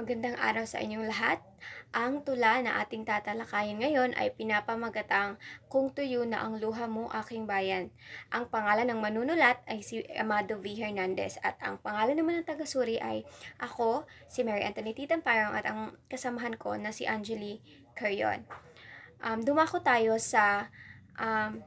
Magandang araw sa inyong lahat. Ang tula na ating tatalakayin ngayon ay pinapamagatang Kung Tuyo na ang Luha Mo Aking Bayan. Ang pangalan ng manunulat ay si Amado V. Hernandez at ang pangalan naman ng tagasuri ay ako, si Mary Anthony Titamparong at ang kasamahan ko na si Angeli Curion. Um, dumako tayo sa um,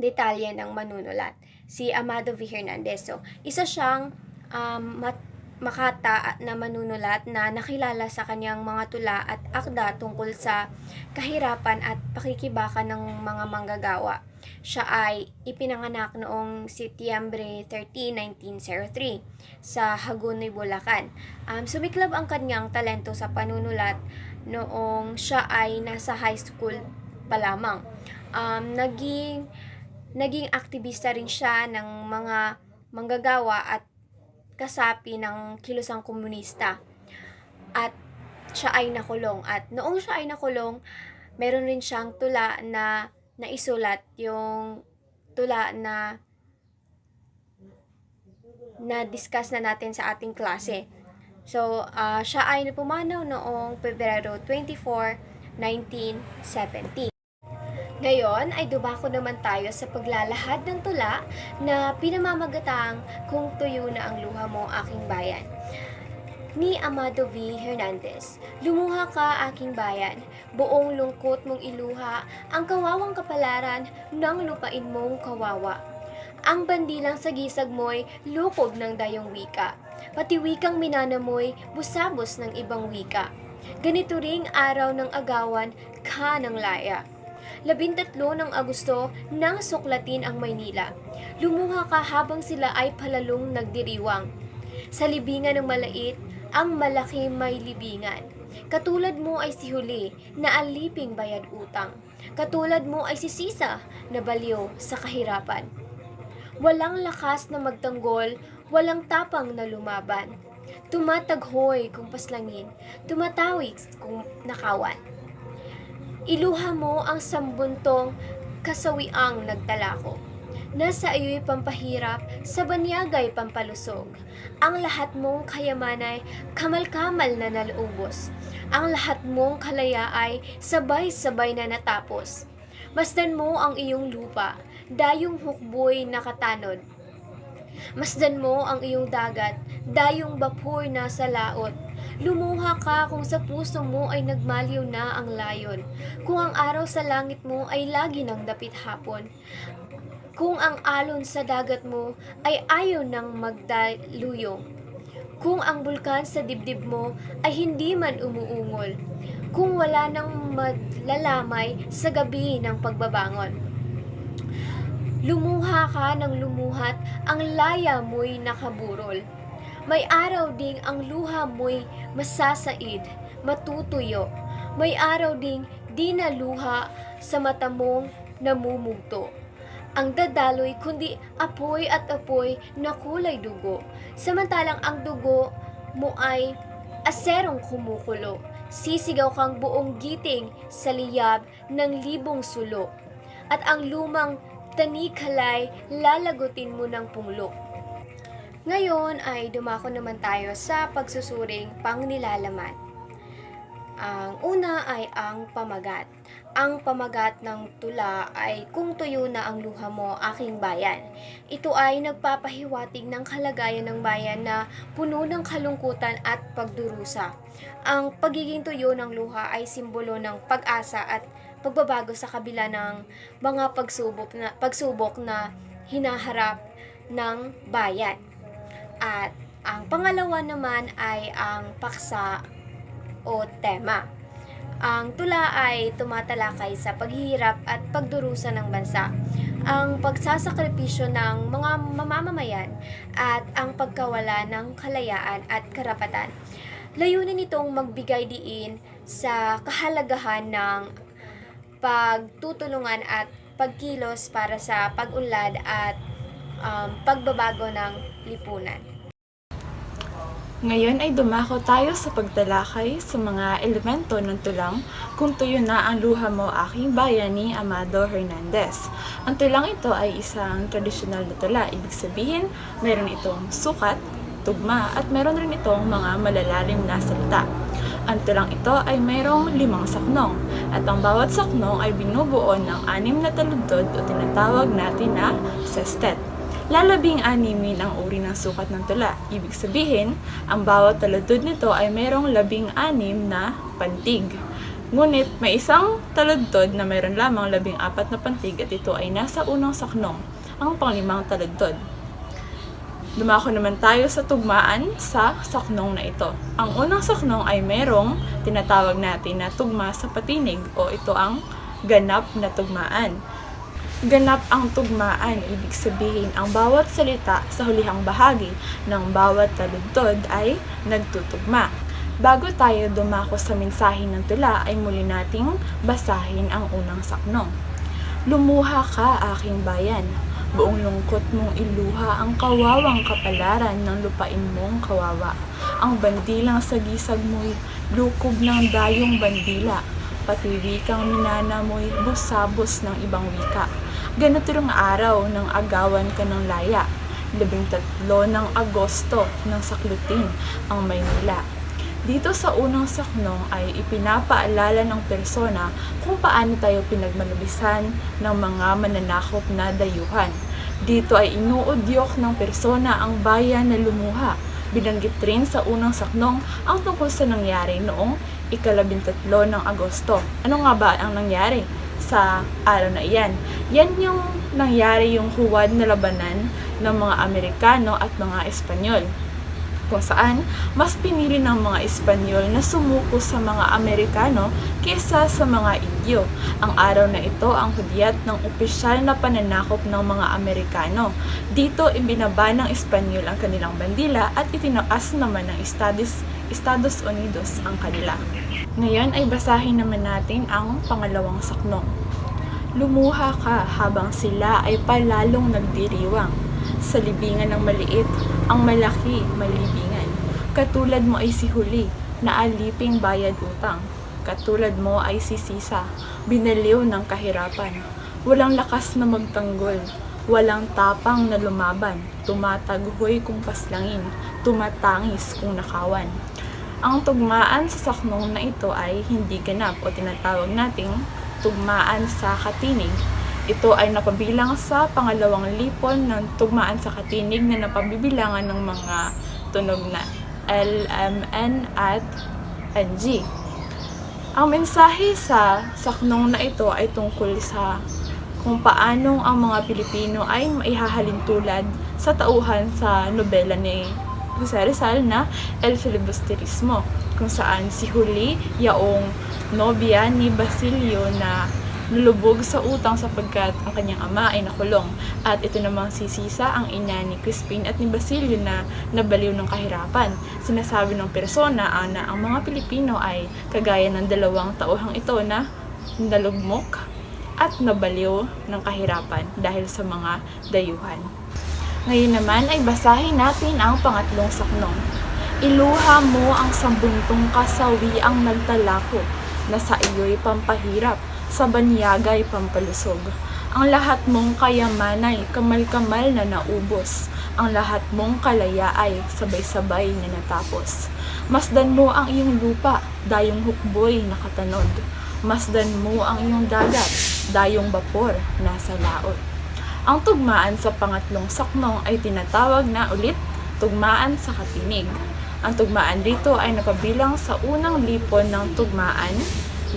detalye ng manunulat. Si Amado V. Hernandez. So, isa siyang um, mat- makata na manunulat na nakilala sa kanyang mga tula at akda tungkol sa kahirapan at pakikibaka ng mga manggagawa. Siya ay ipinanganak noong Setyembre 13, 1903 sa Hagonoy, Bulacan. Um, sumiklab ang kanyang talento sa panunulat noong siya ay nasa high school pa lamang. Um, naging naging aktivista rin siya ng mga manggagawa at kasapi ng kilusang komunista. At siya ay nakulong. At noong siya ay nakulong, meron rin siyang tula na naisulat yung tula na na discuss na natin sa ating klase. So, ah, siya ay pumanaw noong Pebrero 24, 1970. Ngayon ay dubako naman tayo sa paglalahad ng tula na pinamamagatang Kung Tuyo na ang Luha Mo Aking Bayan. Ni Amado V. Hernandez, Lumuha ka aking bayan, buong lungkot mong iluha, ang kawawang kapalaran ng lupain mong kawawa. Ang bandilang sa gisag mo'y lukob ng dayong wika, pati wikang minanamoy busabos ng ibang wika. Ganito ring araw ng agawan ka ng laya. Labintatlo ng Agosto nang suklatin ang Maynila. Lumuha ka habang sila ay palalong nagdiriwang. Sa libingan ng malait, ang malaki may libingan. Katulad mo ay si Huli na aliping bayad utang. Katulad mo ay si Sisa na baliw sa kahirapan. Walang lakas na magtanggol, walang tapang na lumaban. Tumataghoy kung paslangin, tumatawid kung nakawan. Iluha mo ang sambuntong kasawiang nagtalako. Nasa iyo'y pampahirap, sa banyagay pampalusog. Ang lahat mong kayamanay, kamal-kamal na nalubos. Ang lahat mong kalaya ay sabay-sabay na natapos. Masdan mo ang iyong lupa, dayong hukboy nakatanod. Masdan mo ang iyong dagat, dayong bapur na sa laot. Lumuha ka kung sa puso mo ay nagmaliw na ang layon. Kung ang araw sa langit mo ay lagi ng dapit hapon. Kung ang alon sa dagat mo ay ayaw ng magdaluyong. Kung ang bulkan sa dibdib mo ay hindi man umuungol. Kung wala nang maglalamay sa gabi ng pagbabangon. Lumuha ka ng lumuhat, ang laya mo'y nakaburol. May araw ding ang luha mo'y masasaid, matutuyo. May araw ding di naluha sa mata mong namumugto. Ang dadaloy kundi apoy at apoy na kulay dugo. Samantalang ang dugo mo ay aserong kumukulo. Sisigaw kang buong giting sa liyab ng libong sulo. At ang lumang tanikalay lalagutin mo ng punglo. Ngayon ay dumako naman tayo sa pagsusuring pangnilalaman. Ang una ay ang pamagat. Ang pamagat ng tula ay kung tuyo na ang luha mo, aking bayan. Ito ay nagpapahiwatig ng kalagayan ng bayan na puno ng kalungkutan at pagdurusa. Ang pagiging tuyo ng luha ay simbolo ng pag-asa at pagbabago sa kabila ng mga pagsubok na, pagsubok na hinaharap ng bayan. At ang pangalawa naman ay ang paksa o tema. Ang tula ay tumatalakay sa paghihirap at pagdurusa ng bansa, ang pagsasakripisyo ng mga mamamayan at ang pagkawala ng kalayaan at karapatan. Layunin nitong magbigay diin sa kahalagahan ng pagtutulungan at pagkilos para sa pag-unlad at um, pagbabago ng lipunan. Ngayon ay dumako tayo sa pagtalakay sa mga elemento ng tulang kung tuyo na ang luha mo aking bayan ni Amado Hernandez. Ang tulang ito ay isang tradisyonal na tula. Ibig sabihin, mayroon itong sukat, tugma at meron rin itong mga malalalim na salita. Ang tulang ito ay mayroong limang saknong at ang bawat saknong ay binubuo ng anim na taludtod o tinatawag natin na sestet. Lalabing animin ang uri ng sukat ng tula. Ibig sabihin, ang bawat taludtod nito ay mayroong labing anim na pantig. Ngunit may isang taludtod na mayroon lamang labing apat na pantig at ito ay nasa unang saknong, ang panglimang taludtod. Dumako naman tayo sa tugmaan sa saknong na ito. Ang unang saknong ay merong tinatawag natin na tugma sa patinig o ito ang ganap na tugmaan. Ganap ang tugmaan, ibig sabihin ang bawat salita sa hulihang bahagi ng bawat taludtod ay nagtutugma. Bago tayo dumako sa mensahe ng tula ay muli nating basahin ang unang saknong. Lumuha ka, aking bayan. Buong lungkot mong iluha ang kawawang kapalaran ng lupain mong kawawa. Ang bandilang sagisag mo'y lukob ng dayong bandila. Pati wikang minana mo'y busabos ng ibang wika. Ganito araw ng agawan ka ng laya. Labing tatlo ng Agosto ng saklutin ang Maynila. Dito sa unang saknong ay ipinapaalala ng persona kung paano tayo pinagmalubisan ng mga mananakop na dayuhan. Dito ay inuudyok ng persona ang bayan na lumuha. Binanggit rin sa unang saknong ang tungkol sa nangyari noong ikalabintatlo ng Agosto. Ano nga ba ang nangyari sa araw na iyan? Yan yung nangyari yung huwad na labanan ng mga Amerikano at mga Espanyol kung saan mas pinili ng mga Espanyol na sumuko sa mga Amerikano kesa sa mga Indio. Ang araw na ito ang hudyat ng opisyal na pananakop ng mga Amerikano. Dito ibinaba ng Espanyol ang kanilang bandila at itinaas naman ng Estados, Estados Unidos ang kanila. Ngayon ay basahin naman natin ang pangalawang saknong. Lumuha ka habang sila ay palalong nagdiriwang. Sa libingan ng maliit, ang malaki may libingan. Katulad mo ay si Huli, na aliping bayad utang. Katulad mo ay si Sisa, binaliw ng kahirapan. Walang lakas na magtanggol, walang tapang na lumaban. Tumataghoy kung paslangin, tumatangis kung nakawan. Ang tugmaan sa saknong na ito ay hindi ganap o tinatawag nating tugmaan sa katinig ito ay napabilang sa pangalawang lipon ng tugmaan sa katinig na napabibilangan ng mga tunog na L, M, N at NG. Ang mensahe sa saknong na ito ay tungkol sa kung paanong ang mga Pilipino ay maihahalin tulad sa tauhan sa nobela ni Jose Rizal na El Filibusterismo kung saan si Huli, yaong nobya ni Basilio na nalubog sa utang sapagkat ang kanyang ama ay nakulong. At ito namang si Sisa, ang ina ni Crispin at ni Basilio na nabaliw ng kahirapan. Sinasabi ng persona na ang mga Pilipino ay kagaya ng dalawang tauhang ito na nalugmok at nabaliw ng kahirapan dahil sa mga dayuhan. Ngayon naman ay basahin natin ang pangatlong saknong. Iluha mo ang sambuntong kasawi ang nagtalako na sa iyo'y pampahirap sa banyagay pampalusog. Ang lahat mong kayamanay, kamal-kamal na naubos. Ang lahat mong kalaya ay sabay-sabay na natapos. Masdan mo ang iyong lupa, dayong hukboy nakatanod. Masdan mo ang iyong dagat, dayong bapor nasa laot. Ang tugmaan sa pangatlong saknong ay tinatawag na ulit tugmaan sa katinig. Ang tugmaan dito ay napabilang sa unang lipon ng tugmaan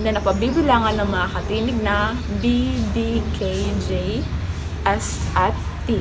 na napabibilangan ng mga katinig na B, D, K, J, S, at T.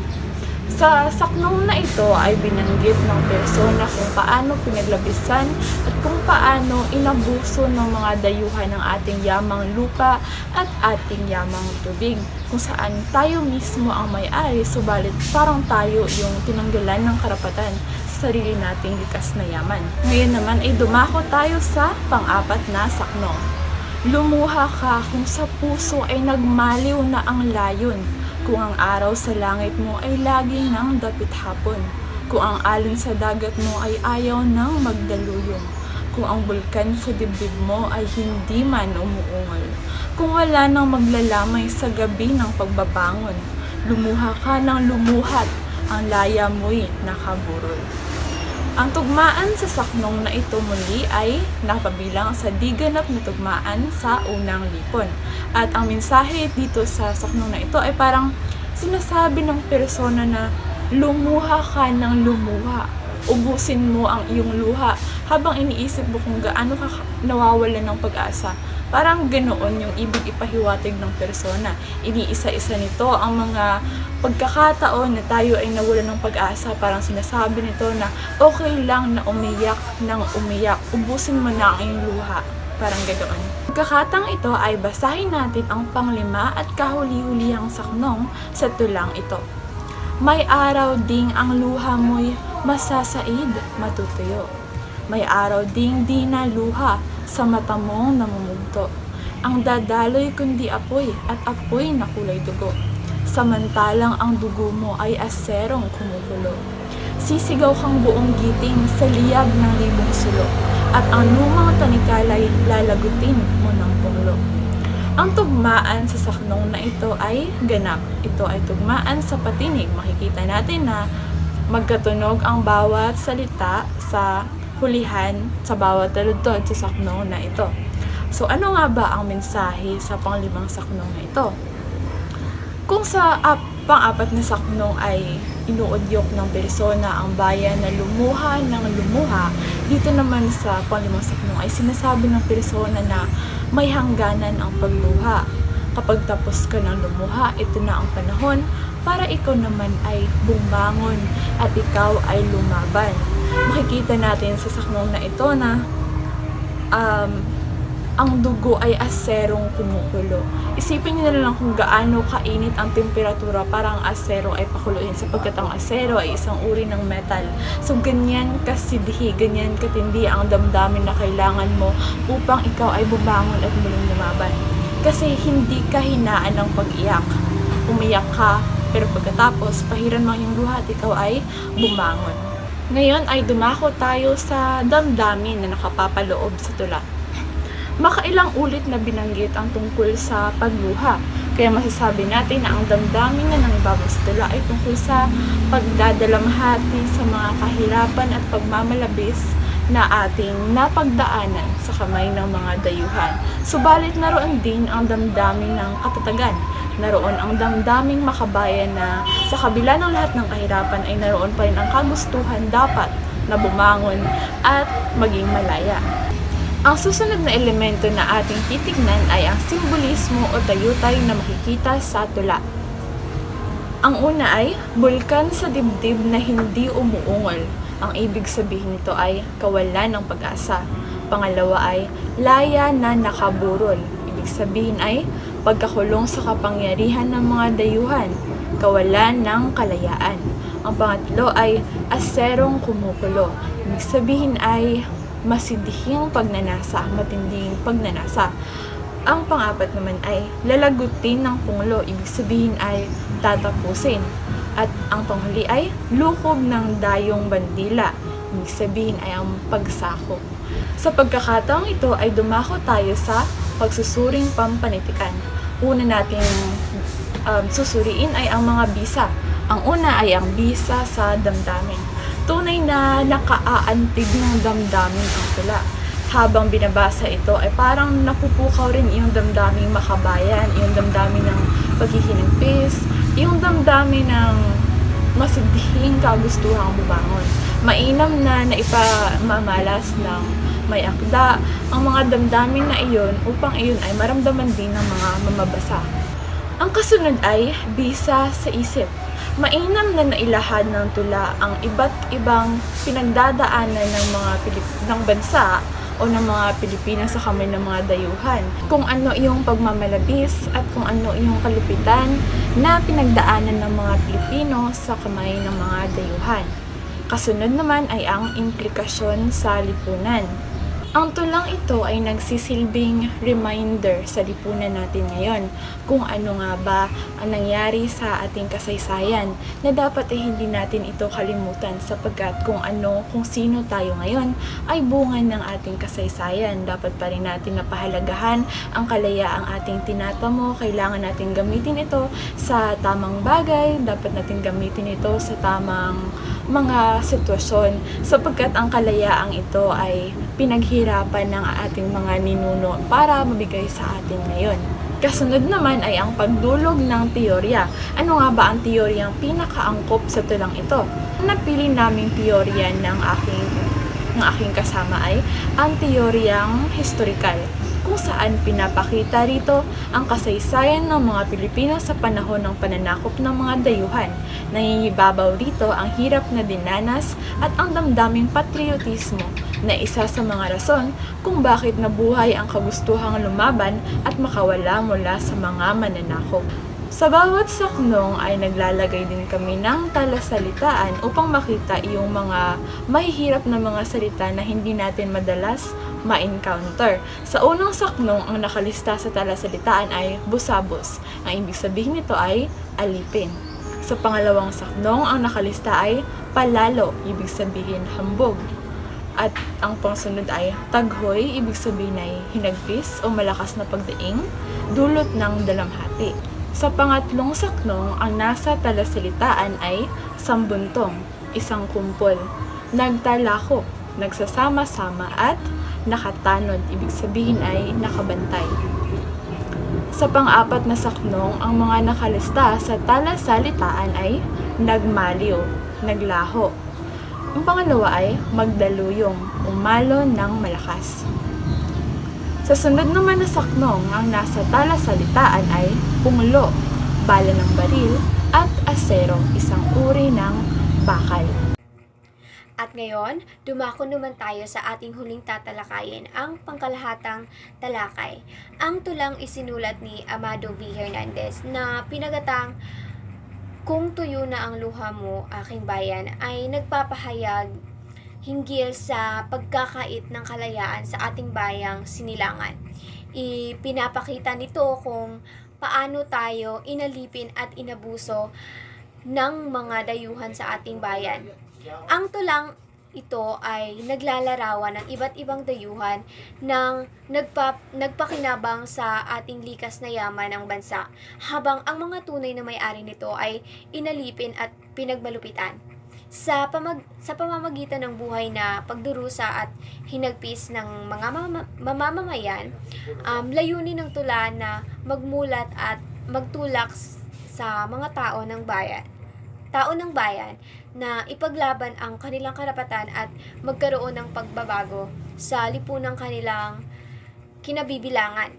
Sa saknong na ito ay binanggit ng persona kung paano pinaglabisan at kung paano inabuso ng mga dayuhan ng ating yamang lupa at ating yamang tubig. Kung saan tayo mismo ang may-ari, subalit parang tayo yung tinanggalan ng karapatan sa sarili nating likas na yaman. Ngayon naman ay dumako tayo sa pang-apat na saknong. Lumuha ka kung sa puso ay nagmaliw na ang layon, kung ang araw sa langit mo ay lagi ng dapit hapon, kung ang alon sa dagat mo ay ayaw ng magdaluyong, kung ang bulkan sa dibdib mo ay hindi man umuungol, kung wala nang maglalamay sa gabi ng pagbabangon, lumuha ka ng lumuhat, ang laya mo'y nakaburol. Ang tugmaan sa saknong na ito muli ay napabilang sa di ganap na tugmaan sa unang lipon. At ang mensahe dito sa saknong na ito ay parang sinasabi ng persona na lumuha ka ng lumuha. Ubusin mo ang iyong luha habang iniisip mo kung gaano ka nawawala ng pag-asa. Parang ganoon yung ibig ipahiwatig ng persona. Iniisa-isa nito ang mga pagkakataon na tayo ay nawala ng pag-asa. Parang sinasabi nito na okay lang na umiyak ng umiyak. Ubusin mo na ang iyong luha. Parang ganoon. Pagkakatang ito ay basahin natin ang panglima at kahuli-hulihang saknong sa tulang ito. May araw ding ang luha mo'y masasaid, matutuyo. May araw ding di na luha sa mata mong namumugto. Ang dadaloy kundi apoy at apoy na kulay dugo. Samantalang ang dugo mo ay aserong kumukulo. Sisigaw kang buong giting sa liyab ng libong sulo at ang lumang tanikalay lalagutin mo ng punglo. Ang tugmaan sa saknong na ito ay ganap. Ito ay tugmaan sa patinig. Makikita natin na magkatunog ang bawat salita sa hulihan sa bawat taludtod sa saknong na ito. So ano nga ba ang mensahe sa panglimang saknong na ito? Kung sa ap, pang-apat na saknong ay inuudyok ng persona ang bayan na lumuha ng lumuha, dito naman sa panglimang saknong ay sinasabi ng persona na may hangganan ang pagluha. Kapag tapos ka ng lumuha, ito na ang panahon para ikaw naman ay bumangon at ikaw ay lumaban. Makikita natin sa saknong na ito na um, ang dugo ay aserong kumukulo. Isipin niyo na lang kung gaano kainit ang temperatura para ang asero ay pakuluin sapagkat ang asero ay isang uri ng metal. So ganyan kasidhi, ganyan katindi ang damdamin na kailangan mo upang ikaw ay bumangon at muling lumaban. Kasi hindi ka hinaan ng pag-iyak. Umiyak ka, pero pagkatapos pahiran mo iyong luha at ikaw ay bumangon. Ngayon ay dumako tayo sa damdamin na nakapapaloob sa tula makailang ulit na binanggit ang tungkol sa pagluha. Kaya masasabi natin na ang damdamin na nangibabaw sa tula ay tungkol sa pagdadalamhati sa mga kahirapan at pagmamalabis na ating napagdaanan sa kamay ng mga dayuhan. Subalit naroon din ang damdamin ng katatagan. Naroon ang damdaming makabayan na sa kabila ng lahat ng kahirapan ay naroon pa rin ang kagustuhan dapat na bumangon at maging malaya. Ang susunod na elemento na ating titignan ay ang simbolismo o tayutay na makikita sa tula. Ang una ay bulkan sa dibdib na hindi umuungol. Ang ibig sabihin nito ay kawalan ng pag-asa. Pangalawa ay laya na nakaburol. Ibig sabihin ay pagkakulong sa kapangyarihan ng mga dayuhan, kawalan ng kalayaan. Ang pangatlo ay aserong kumukulo. Ibig sabihin ay masidhing pagnanasa, matinding pagnanasa. Ang pangapat naman ay lalagutin ng punglo, ibig sabihin ay tatapusin. At ang panghuli ay lukob ng dayong bandila, ibig sabihin ay ang pagsako. Sa pagkakataong ito ay dumako tayo sa pagsusuring pampanitikan. Una nating um, susuriin ay ang mga bisa. Ang una ay ang bisa sa damdamin tunay na nakaaantig ng damdamin ang tula. Habang binabasa ito ay parang napupukaw rin yung damdaming makabayan, yung damdamin ng paghihinagpis, yung damdamin ng masidhing kagustuhang bumangon. Mainam na naipamamalas ng may akda ang mga damdamin na iyon upang iyon ay maramdaman din ng mga mamabasa. Ang kasunod ay bisa sa isip. Mainam na nailahad ng tula ang iba't ibang pinagdadaanan ng mga Pilip- ng bansa o ng mga Pilipinas sa kamay ng mga dayuhan. Kung ano yung pagmamalabis at kung ano yung kalupitan na pinagdaanan ng mga Pilipino sa kamay ng mga dayuhan. Kasunod naman ay ang implikasyon sa lipunan. Ang tulang ito ay nagsisilbing reminder sa lipunan natin ngayon kung ano nga ba ang nangyari sa ating kasaysayan na dapat ay hindi natin ito kalimutan sapagkat kung ano, kung sino tayo ngayon ay bunga ng ating kasaysayan. Dapat pa rin natin napahalagahan ang kalayaang ating tinatamo. Kailangan natin gamitin ito sa tamang bagay. Dapat natin gamitin ito sa tamang mga sitwasyon sapagkat ang kalayaang ito ay pinaghirapan ng ating mga ninuno para mabigay sa atin ngayon. Kasunod naman ay ang pagdulog ng teorya. Ano nga ba ang teoryang pinakaangkop sa tulang ito? Ang napili naming teorya ng aking ng aking kasama ay ang teoryang historical kung saan pinapakita rito ang kasaysayan ng mga Pilipino sa panahon ng pananakop ng mga dayuhan. Nangingibabaw rito ang hirap na dinanas at ang damdaming patriotismo na isa sa mga rason kung bakit nabuhay ang kagustuhang lumaban at makawala mula sa mga mananakop. Sa bawat saknong ay naglalagay din kami ng talasalitaan upang makita yung mga mahihirap na mga salita na hindi natin madalas ma-encounter. Sa unang saknong, ang nakalista sa talasalitaan ay busabos. Ang ibig sabihin nito ay alipin. Sa pangalawang saknong, ang nakalista ay palalo, ibig sabihin hambog. At ang pangsunod ay taghoy, ibig sabihin ay hinagpis o malakas na pagdaing, dulot ng dalamhati. Sa pangatlong saknong, ang nasa talasalitaan ay sambuntong, isang kumpol, nagtalako, nagsasama-sama at nakatanod, ibig sabihin ay nakabantay. Sa pang-apat na saknong, ang mga nakalista sa talasalitaan ay nagmaliw, naglaho. Ang pangalawa ay magdaluyong, umalo ng malakas. Sa sunod naman na saknong, ang nasa talasalitaan ay punglo, bala ng baril, at asero, isang uri ng bakal. At ngayon, dumako naman tayo sa ating huling tatalakayin, ang pangkalahatang talakay. Ang tulang isinulat ni Amado V. Hernandez na pinagatang Kung tuyo na ang luha mo, aking bayan, ay nagpapahayag hinggil sa pagkakait ng kalayaan sa ating bayang sinilangan. Ipinapakita nito kung paano tayo inalipin at inabuso ng mga dayuhan sa ating bayan. Ang tulang ito ay naglalarawan ng iba't ibang dayuhan ng nagpa, nagpakinabang sa ating likas na yaman ng bansa, habang ang mga tunay na may-ari nito ay inalipin at pinagmalupitan. Sa, pamag, sa pamamagitan ng buhay na pagdurusa at hinagpis ng mga mama- mamamayan, um, layunin ng tula na magmulat at magtulak sa mga tao ng bayan tao ng bayan na ipaglaban ang kanilang karapatan at magkaroon ng pagbabago sa lipunang kanilang kinabibilangan.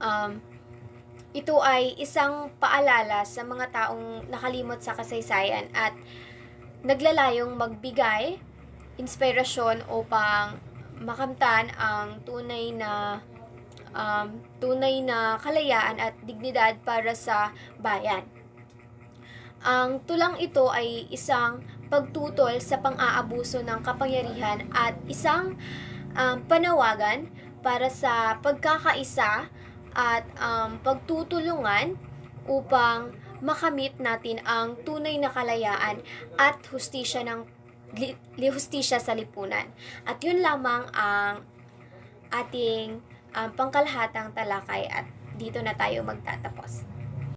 Um, ito ay isang paalala sa mga taong nakalimot sa kasaysayan at naglalayong magbigay inspirasyon upang makamtan ang tunay na um, tunay na kalayaan at dignidad para sa bayan. Ang tulang ito ay isang pagtutol sa pang-aabuso ng kapangyarihan at isang um, panawagan para sa pagkakaisa at um, pagtutulungan upang makamit natin ang tunay na kalayaan at hustisya ng li, hustisya sa lipunan. At yun lamang ang ating um, pangkalahatang talakay at dito na tayo magtatapos.